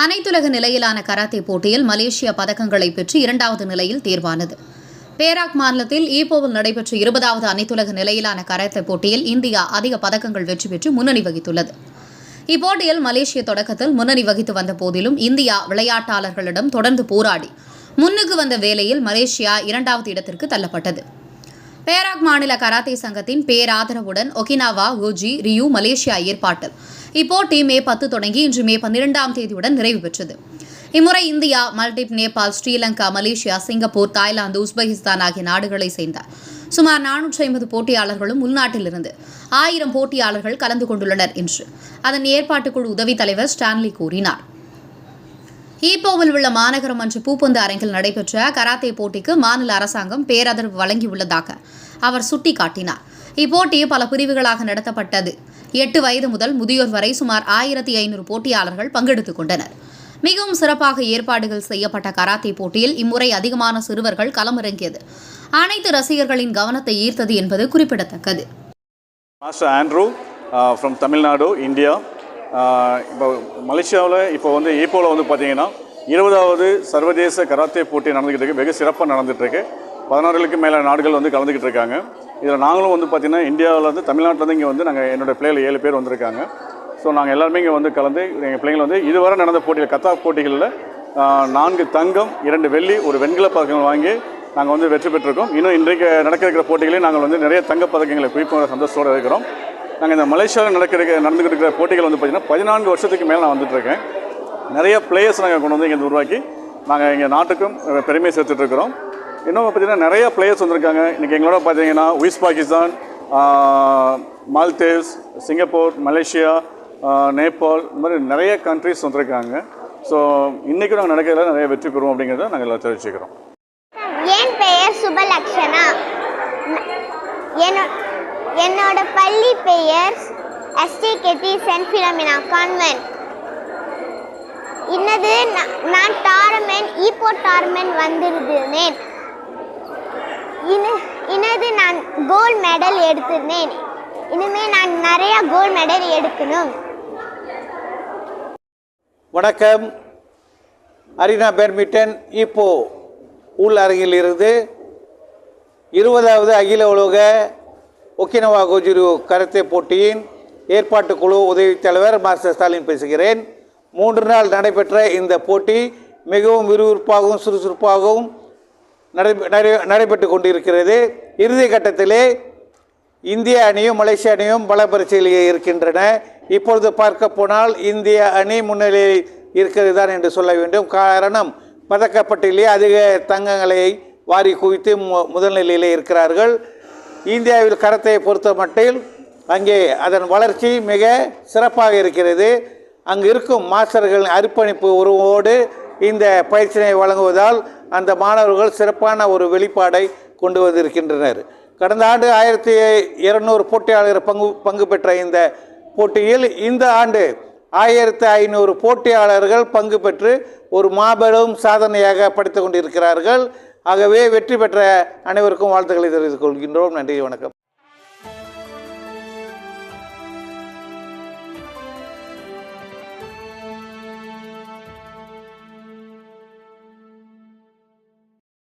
அனைத்துலக நிலையிலான கராத்தே போட்டியில் மலேசியா பதக்கங்களை பெற்று இரண்டாவது நிலையில் தேர்வானது. பேராக் மாநிலத்தில் ஈப்போவில் நடைபெற்ற இருபதாவது அனைத்துலக நிலையிலான கராத்தே போட்டியில் இந்தியா அதிக பதக்கங்கள் வெற்றி பெற்று முன்னணி வகித்துள்ளது. இப்போட்டியில் மலேசிய தொடக்கத்தில் முன்னணி வகித்து வந்த போதிலும் இந்தியா விளையாட்டாளர்களிடம் தொடர்ந்து போராடி முன்னுக்கு வந்த வேளையில் மலேசியா இரண்டாவது இடத்திற்கு தள்ளப்பட்டது. பேராக் மாநில கராத்தே சங்கத்தின் பேராதரவுடன் ஒகினாவா குஜி ரியூ மலேசியா ஏற்பாட்டில். இப்போட்டி மே பத்து தொடங்கி இன்று மே பன்னிரெண்டாம் தேதியுடன் நிறைவு பெற்றது. இம்முறை India மல்டிப் Nepal Sri Lanka Malaysia Singapore Thailand Uzbekistan ஆகிய நாடுகளை சேர்ந்த சுமார் நானூற்றி ஐம்பது போட்டியாளர்களும் உள்நாட்டிலிருந்து ஆயிரம் போட்டியாளர்கள் கலந்து கொண்டுள்ளனர் என்று. அதன் ஏற்பாட்டுக்குழு உதவித் தலைவர் ஸ்டான்லி கூறினார். ஈப்போவில் உள்ள மாநகரம் அன்று பூப்பந்து அரங்கில் நடைபெற்ற கராத்தே போட்டிக்கு மாநில அரசாங்கம் பேராதரவு வழங்கியுள்ளதாக அவர் சுட்டிக்காட்டினார். இப்போட்டி பல பிரிவுகளாக நடத்தப்பட்டது. எட்டு வயது முதல் முதியோர் வரை சுமார் ஆயிரத்தி ஐநூறு போட்டியாளர்கள் பங்கெடுத்துக் கொண்டனர். மிகவும் சிறப்பாக ஏற்பாடுகள் செய்யப்பட்ட கராத்தே போட்டியில் இம்முறை அதிகமான சிறுவர்கள் களமிறங்கியது. அனைத்து ரசிகர்களின் கவனத்தை ஈர்த்தது என்பது குறிப்பிடத்தக்கது. Master Andrew from Tamil Nadu India இப்போ மலேசியாவில் இப்போ வந்து ஈப்போவில் வந்து பார்த்தீங்கன்னா இருபதாவது சர்வதேச கராத்தே போட்டி நடந்துக்கிட்டு இருக்கு. வெகு சிறப்பாக நடந்துகிட்ருக்கு பதினாறுகளுக்கு மேலே நாடுகள் வந்து கலந்துக்கிட்டு இருக்காங்க. இதில் நாங்களும் வந்து பார்த்திங்கன்னா இந்தியாவில் வந்து தமிழ்நாட்டிலேருந்து இங்கே வந்து நாங்கள் என்னோடய பிள்ளைகள் ஏழு பேர் வந்திருக்காங்க. ஸோ நாங்கள் எல்லாருமே இங்கே வந்து கலந்து எங்கள் பிள்ளைங்கள் வந்து இதுவரை நடந்த போட்டியில் கத்தா போட்டிகளில் நான்கு தங்கம் இரண்டு வெள்ளி ஒரு வெண்கல பதக்கங்கள் வாங்கி நாங்கள் வந்து வெற்றி பெற்றிருக்கோம். இன்னும் இன்றைக்கு நடக்க இருக்கிற போட்டிகளையும் நாங்கள் வந்து நிறைய தங்கப் பதக்கங்களை குறிப்பாக சந்தோஷத்தோடு இருக்கிறோம். நாங்கள் இந்த மலேசியாவில் நடக்கிற நடந்துகிட்டு இருக்கிற போட்டிகள் வந்து பார்த்திங்கன்னா பதினான்கு வருஷத்துக்கு மேலே நான் வந்துட்டுருக்கேன். நிறைய பிளேயர்ஸ் நாங்கள் கொண்டு வந்து இங்கே உருவாக்கி நாங்கள் எங்கள் நாட்டுக்கும் பெருமை சேர்த்துட்ருக்குறோம் இன்னும் பார்த்தீங்கன்னா நிறைய பிளேயர்ஸ் வந்திருக்காங்க. இன்றைக்கி எங்களோட பார்த்தீங்கன்னா உயிஸ் பாகிஸ்தான் மால்தேவ்ஸ் சிங்கப்பூர் மலேசியா நேபாள் இந்த மாதிரி நிறைய கண்ட்ரிஸ் வந்திருக்காங்க. ஸோ இன்றைக்கும் நாங்கள் நடக்கிறதுல நிறைய வெற்றி பெறுவோம் அப்படிங்கிறத நாங்கள் எல்லாம் தெரிவிச்சுக்கிறோம். என் பெயர் சுபலக்ஷனா? என்னோட பள்ளி பெயர் எஸ்டி கெட்டி சென்ட் ஃபிலமினா கான்வென்ட் இன்னது நான் டார்மெண்ட் ஈப்போ டார்மென் வந்திருந்தேன். இன்னது நான் கோல்ட் மெடல் எடுத்திருந்தேன். இனிமே நான் நிறைய கோல்ட் மெடல் எடுக்கணும். வணக்கம். அரினா பேட்மிண்டன் இப்போ உள் அரங்கில் இருந்து இருபதாவது அகில உலக ஒக்கினவா கோஜிரு கருத்தை போட்டியின் ஏற்பாட்டு குழு உதவித் தலைவர் மாஸ்டர் ஸ்டாலின் பேசுகிறேன். மூன்று நாள் நடைபெற்ற இந்த போட்டி மிகவும் விறுவிறுப்பாகவும் சுறுசுறுப்பாகவும் நடை நடை- நடைபெற்று கொண்டிருக்கிறது. இறுதி கட்டத்திலே இந்திய அணியும் மலேசிய அணியும் பல பரிசீலியே இருக்கின்றன இப்பொழுது பார்க்க போனால் இந்திய அணி முன்னிலையில் இருக்கிறது தான் என்று சொல்ல வேண்டும். காரணம் பதக்கப்பட்டிலே அதிக தங்கங்களை வாரி குவித்து மு முதல் நிலையிலே இருக்கிறார்கள். இந்தியாவில் கரத்தை பொறுத்த மட்டில் அங்கே அதன் வளர்ச்சி மிக சிறப்பாக இருக்கிறது. அங்கு இருக்கும் மாஸ்டர்களின் அர்ப்பணிப்பு உருவோடு இந்த பயிற்சியை வழங்குவதால் அந்த மாணவர்கள் சிறப்பான ஒரு வெளிப்பாடை கொண்டு வந்திருக்கின்றனர். கடந்த ஆண்டு ஆயிரத்தி இருநூறு போட்டியாளர்கள் பங்கு பங்கு பெற்ற இந்த போட்டியில் இந்த ஆண்டு ஆயிரத்தி ஐநூறு போட்டியாளர்கள் பங்கு பெற்று ஒரு மாபெரும் சாதனையாக படித்து கொண்டிருக்கிறார்கள். ஆகவே வெற்றி பெற்ற அனைவருக்கும் வாழ்த்துக்களை தெரிவித்துக் கொள்கின்றோம். நன்றி வணக்கம்.